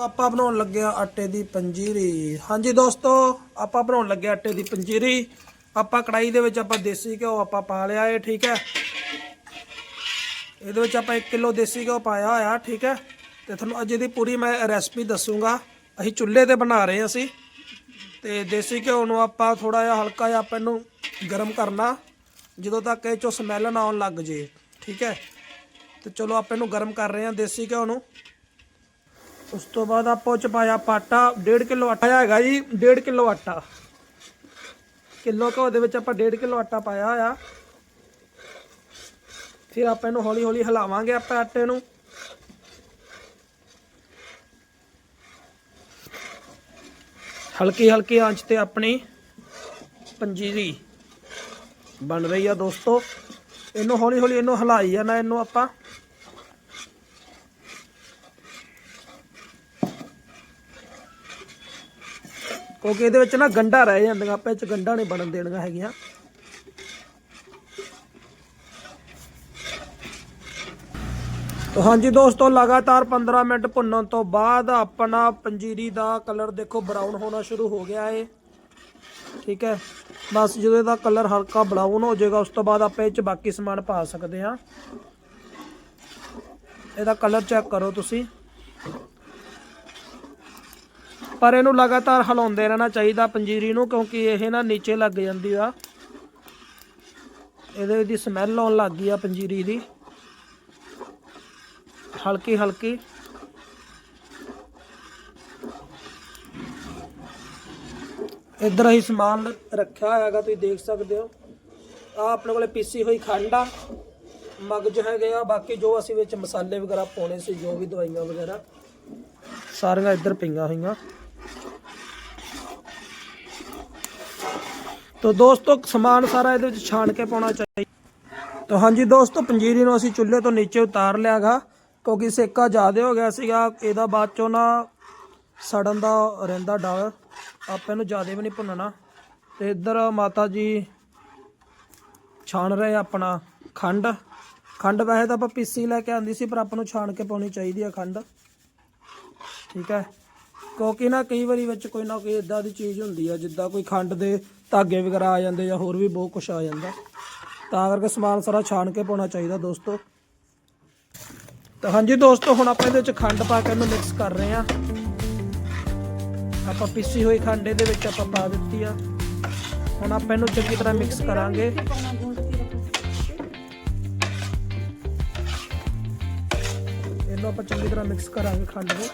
ਆਪਾਂ ਬਣਾਉਣ ਲੱਗੇ ਆ ਆਟੇ ਦੀ ਪੰਜੀਰੀ। ਹਾਂਜੀ ਦੋਸਤੋ, ਆਪਾਂ ਬਣਾਉਣ ਲੱਗੇ ਆਟੇ ਦੀ ਪੰਜੀਰੀ। ਆਪਾਂ ਕੜਾਈ ਦੇ ਵਿੱਚ ਆਪਾਂ ਦੇਸੀ ਘਿਓ ਆਪਾਂ ਪਾ ਲਿਆ ਏ ਠੀਕ ਹੈ? ਇਹਦੇ ਵਿੱਚ ਆਪਾਂ 1 ਕਿਲੋ ਦੇਸੀ ਘਿਓ ਪਾਇਆ ਹੋਇਆ, ਠੀਕ ਹੈ? ਤੇ ਤੁਹਾਨੂੰ ਅੱਜ ਇਹਦੀ ਪੂਰੀ ਮੈਂ ਰੈਸਪੀ ਦੱਸੂਗਾ। ਅਸੀਂ ਚੁੱਲ੍ਹੇ ਤੇ ਬਣਾ ਰਹੇ ਹਾਂ ਅਸੀਂ। ਤੇ ਦੇਸੀ ਘਿਓ ਨੂੰ ਆਪਾਂ ਥੋੜਾ ਜਿਹਾ ਹਲਕਾ ਜਿਹਾ ਆਪਾਂ ਇਹਨੂੰ ਗਰਮ ਕਰਨਾ। ਜਦੋਂ ਤੱਕ ਇਹ ਚੋਂ ਸਮੈਲ ਨਾ ਆਉਣ ਲੱਗ ਜੇ, ਠੀਕ ਹੈ? ਤੇ ਚਲੋ ਆਪਾਂ ਇਹਨੂੰ ਗਰਮ ਕਰ ਰਹੇ ਹਾਂ ਦੇਸੀ ਘਿਓ ਨੂੰ। ਉਸ ਤੋਂ ਬਾਅਦ ਆਪਾਂ ਉਹ ਚ ਪਾਇਆ ਪਾਟਾ 1.5 ਕਿਲੋ ਆਟਾ ਹੈਗਾ ਜੀ 1.5 ਕਿਲੋ ਆਟਾ। ਕਿਲੋ ਘਿਓ ਦੇ ਵਿੱਚ ਆਪਾਂ 1.5 ਕਿਲੋ ਆਟਾ ਪਾਇਆ ਹੋਇਆ। ਫਿਰ ਆਪਾਂ ਇਹਨੂੰ ਹੌਲੀ ਹੌਲੀ ਹਿਲਾਵਾਂਗੇ ਆਪਾਂ ਆਟੇ ਨੂੰ। ਹਲਕੀ ਹਲਕੀ ਆਂਚ ਤੇ ਆਪਣੀ ਪੰਜੀਰੀ ਬਣ ਰਹੀ ਆ ਦੋਸਤੋ। ਇਹਨੂੰ ਹੌਲੀ ਹੌਲੀ ਇਹਨੂੰ ਹਿਲਾਈ ਜਾਣਾ ਇਹਨੂੰ ਆਪਾਂ। ਕਿਉਂਕਿ ਇਹਦੇ ਵਿੱਚ ਨਾ ਗੰਡਾ ਰਹਿ ਜਾਂਦੀਆਂ, ਆਪਾਂ ਇਹ ਚ ਗੰਡਾ ਨਹੀਂ ਬਣਨ ਦੇਣੀਆਂ ਹੈਗੀਆਂ। ਤੋ ਹਾਂਜੀ ਦੋਸਤੋ, ਲਗਾਤਾਰ 15 ਮਿੰਟ ਭੁੰਨਣ ਤੋਂ ਬਾਅਦ ਆਪਣਾ ਪੰਜੀਰੀ ਦਾ ਕਲਰ ਦੇਖੋ ਬਰਾਊਨ ਹੋਣਾ ਸ਼ੁਰੂ ਹੋ ਗਿਆ ਏ। ਠੀਕ ਹੈ। ਬਸ ਜਦੋਂ ਇਹਦਾ ਕਲਰ ਹਲਕਾ ਬਰਾਊਨ ਹੋ ਜਾਏਗਾ, ਉਸ ਤੋਂ ਬਾਅਦ ਆਪਾਂ ਇਹ ਚ ਬਾਕੀ ਸਮਾਨ ਪਾ ਸਕਦੇ ਹਾਂ। ਇਹਦਾ ਕਲਰ ਚੈੱਕ ਕਰੋ ਤੁਸੀਂ। ਪਰ ਇਹਨੂੰ ਲਗਾਤਾਰ ਹਿਲਾਉਂਦੇ ਰਹਿਣਾ ਚਾਹੀਦਾ ਪੰਜੀਰੀ ਨੂੰ, ਕਿਉਂਕਿ ਇਹ ਨਾ ਨੀਚੇ ਲੱਗ ਜਾਂਦੀ ਆ। ਇਹਦੇ ਦੀ ਸਮੈਲ ਆਉਣ ਲੱਗ ਗਈ ਆ ਪੰਜੀਰੀ ਦੀ। ਹਲਕੀ ਹਲਕੀ। ਇੱਧਰ ਅਸੀਂ ਸਮਾਨ ਰੱਖਿਆ ਹੋਇਆ ਹੈਗਾ, ਤੁਸੀਂ ਦੇਖ ਸਕਦੇ ਹੋ। ਆ ਆਪਣੇ ਕੋਲੇ ਪੀਸੀ ਹੋਈ ਖੰਡ ਆ। ਮਗਜ ਹੈਗੇ ਆ, ਬਾਕੀ ਜੋ ਅਸੀਂ ਵਿੱਚ ਮਸਾਲੇ ਵਗੈਰਾ ਪਾਉਣੇ ਸੀ, ਜੋ ਵੀ ਦਵਾਈਆਂ ਵਗੈਰਾ, ਸਾਰੀਆਂ ਇੱਧਰ ਪਈਆਂ ਹੋਈਆਂ। ਤੋ ਦੋਸਤੋ, ਸਮਾਨ ਸਾਰਾ ਇਹਦੇ ਵਿੱਚ ਛਾਣ ਕੇ ਪਾਉਣਾ ਚਾਹੀਦਾ ਤਾਂ ਹਾਂਜੀ ਦੋਸਤੋ, ਪੰਜੀਰੀ ਨੂੰ ਅਸੀਂ ਚੁੱਲ੍ਹੇ ਤੋਂ ਨੀਚੇ ਉਤਾਰ ਲਿਆਗਾ, ਕਿਉਂਕਿ ਸੇਕਾ ਜ਼ਿਆਦਾ ਹੋ ਗਿਆ ਸੀਗਾ, ਇਹਦਾ ਬਾਅਦ ਚੋਂ ਨਾ ਸੜਨ ਦਾ ਰਹਿੰਦਾ ਡਰ, ਆਪਾਂ ਇਹਨੂੰ ਜ਼ਿਆਦਾ ਵੀ ਨਹੀਂ ਭੁੰਨਣਾ। ਤੇ ਇੱਧਰ ਮਾਤਾ ਜੀ ਛਾਣ ਰਹੇ ਆਪਣਾ ਖੰਡ। ਖੰਡ ਵੈਸੇ ਤਾਂ ਆਪਾਂ ਪੀਸੀ ਲੈ ਕੇ ਆਂਦੀ ਸੀ, ਪਰ ਆਪਾਂ ਨੂੰ ਛਾਣ ਕੇ ਪਾਉਣੀ ਚਾਹੀਦੀ ਆ ਖੰਡ। ਠੀਕ ਹੈ। ਕਿਉਂਕਿ ਨਾ ਕਈ ਵਾਰੀ ਵਿੱਚ ਕੋਈ ਨਾ ਕੋਈ ਇਦਾਂ ਦੀ ਚੀਜ਼ ਹੁੰਦੀ ਆ, ਜਿੱਦਾਂ ਕੋਈ ਖੰਡ ਦੇ ਧਾਗੇ ਵਗੈਰਾ ਆ ਜਾਂਦੇ ਜਾਂ ਹੋਰ ਵੀ ਬਹੁਤ ਕੁਝ ਆ ਜਾਂਦਾ। ਤਾਂ ਕਰਕੇ ਸਮਾਨ ਸਾਰਾ ਛਾਣ ਕੇ ਪਾਉਣਾ ਚਾਹੀਦਾ ਦੋਸਤੋ। ਤਾਂ ਹਾਂਜੀ ਦੋਸਤੋ, ਹੁਣ ਆਪਾਂ ਇਹਦੇ ਵਿੱਚ ਖੰਡ ਪਾ ਕੇ ਇਹਨੂੰ ਮਿਕਸ ਕਰ ਰਹੇ ਆ ਆਪਾਂ ਪੀਸੀ ਹੋਈ ਖੰਡ ਇਹਦੇ ਵਿੱਚ ਆਪਾਂ ਪਾ ਦਿੱਤੀ ਆ। ਹੁਣ ਆਪਾਂ ਇਹਨੂੰ ਚੰਗੀ ਤਰ੍ਹਾਂ ਮਿਕਸ ਕਰਾਂਗੇ। ਇਹਨੂੰ ਆਪਾਂ ਚੰਗੀ ਤਰ੍ਹਾਂ ਮਿਕਸ ਕਰਾਂਗੇ ਖੰਡ ਨੂੰ।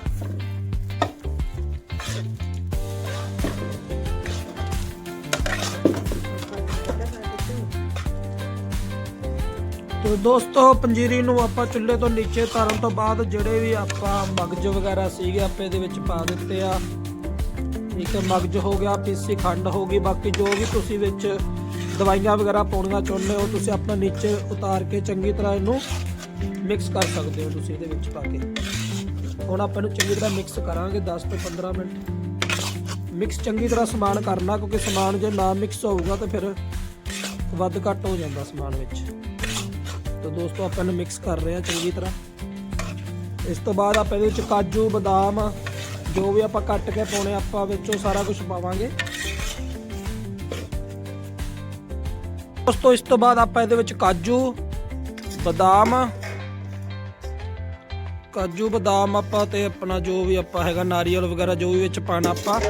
ਤੋ ਦੋਸਤੋ, ਪੰਜੀਰੀ ਨੂੰ ਆਪਾਂ ਚੁੱਲ੍ਹੇ ਤੋਂ ਨੀਚੇ ਤਾਰਨ ਤੋਂ ਬਾਅਦ ਜਿਹੜੇ ਵੀ ਆਪਾਂ ਮਗਜ ਵਗੈਰਾ ਸੀਗੇ, ਆਪੇ ਇਹਦੇ ਵਿੱਚ ਪਾ ਦਿੱਤੇ ਆ। ਇੱਕ ਮਗਜ ਹੋ ਗਿਆ, ਪੀਸੀ ਖੰਡ ਹੋ ਗਈ। ਬਾਕੀ ਜੋ ਵੀ ਤੁਸੀਂ ਵਿੱਚ ਦਵਾਈਆਂ ਵਗੈਰਾ ਪਾਉਣੀਆਂ ਚਾਹੁੰਦੇ ਹੋ, ਤੁਸੀਂ ਆਪਣਾ ਨੀਚੇ ਉਤਾਰ ਕੇ ਚੰਗੀ ਤਰ੍ਹਾਂ ਇਹਨੂੰ ਮਿਕਸ ਕਰ ਸਕਦੇ ਹੋ ਤੁਸੀਂ ਇਹਦੇ ਵਿੱਚ ਪਾ ਕੇ। ਹੁਣ ਆਪਾਂ ਇਹਨੂੰ ਚੰਗੀ ਤਰ੍ਹਾਂ ਮਿਕਸ ਕਰਾਂਗੇ 10 ਤੋਂ 15 ਮਿੰਟ। ਮਿਕਸ ਚੰਗੀ ਤਰ੍ਹਾਂ ਸਮਾਨ ਕਰਨਾ, ਕਿਉਂਕਿ ਸਮਾਨ ਜੇ ਨਾ ਮਿਕਸ ਹੋਊਗਾ ਤਾਂ ਫਿਰ ਵੱਧ ਘੱਟ ਹੋ ਜਾਂਦਾ ਸਮਾਨ ਵਿੱਚ। ਤਾਂ ਦੋਸਤੋ ਆਪਾਂ ਇਹਨੂੰ ਮਿਕਸ ਕਰ ਰਹੇ ਹਾਂ ਚੰਗੀ ਤਰ੍ਹਾਂ। ਇਸ ਤੋਂ ਬਾਅਦ ਆਪਾਂ ਇਹਦੇ ਵਿੱਚ ਕਾਜੂ, ਬਦਾਮ, ਜੋ ਵੀ ਆਪਾਂ ਕੱਟ ਕੇ ਪਾਉਣੇ ਆਪਾਂ ਵਿੱਚੋਂ ਸਾਰਾ ਕੁਝ ਪਾਵਾਂਗੇ। ਦੋਸਤੋ ਇਸ ਤੋਂ ਬਾਅਦ ਆਪਾਂ ਇਹਦੇ ਵਿੱਚ ਕਾਜੂ, ਬਦਾਮ ਕਾਜੂ, ਬਦਾਮ ਆਪਾਂ ਤੇ ਆਪਣਾ ਜੋ ਵੀ ਆਪਾਂ ਹੈਗਾ, ਨਾਰੀਅਲ ਵਗੈਰਾ ਜੋ ਵੀ ਵਿੱਚ ਪਾਣਾ ਆਪਾਂ,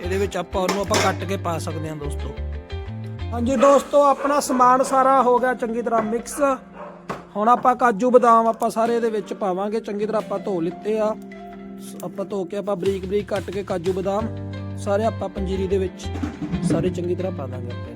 ਇਹਦੇ ਵਿੱਚ ਆਪਾਂ ਉਹਨੂੰ ਆਪਾਂ ਕੱਟ ਕੇ ਪਾ ਸਕਦੇ ਹਾਂ ਦੋਸਤੋ। ਹਾਂਜੀ ਦੋਸਤੋ, ਆਪਣਾ ਸਮਾਨ ਸਾਰਾ ਹੋ ਗਿਆ ਚੰਗੀ ਤਰ੍ਹਾਂ ਮਿਕਸ ਹੁਣ ਆਪਾਂ ਕਾਜੂ ਬਦਾਮ ਆਪਾਂ ਸਾਰੇ ਇਹਦੇ ਵਿੱਚ ਪਾਵਾਂਗੇ। ਚੰਗੀ ਤਰ੍ਹਾਂ ਆਪਾਂ ਧੋ ਲਿੱਤੇ ਆ। ਸ- ਆਪਾਂ ਧੋ ਕੇ ਆਪਾਂ ਬਰੀਕ ਬਰੀਕ ਕੱਟ ਕੇ ਕਾਜੂ ਬਦਾਮ ਸਾਰੇ ਆਪਾਂ ਪੰਜੀਰੀ ਦੇ ਵਿੱਚ ਸਾਰੇ ਚੰਗੀ ਤਰ੍ਹਾਂ ਪਾ ਦਾਂਗੇ ਆਪਾਂ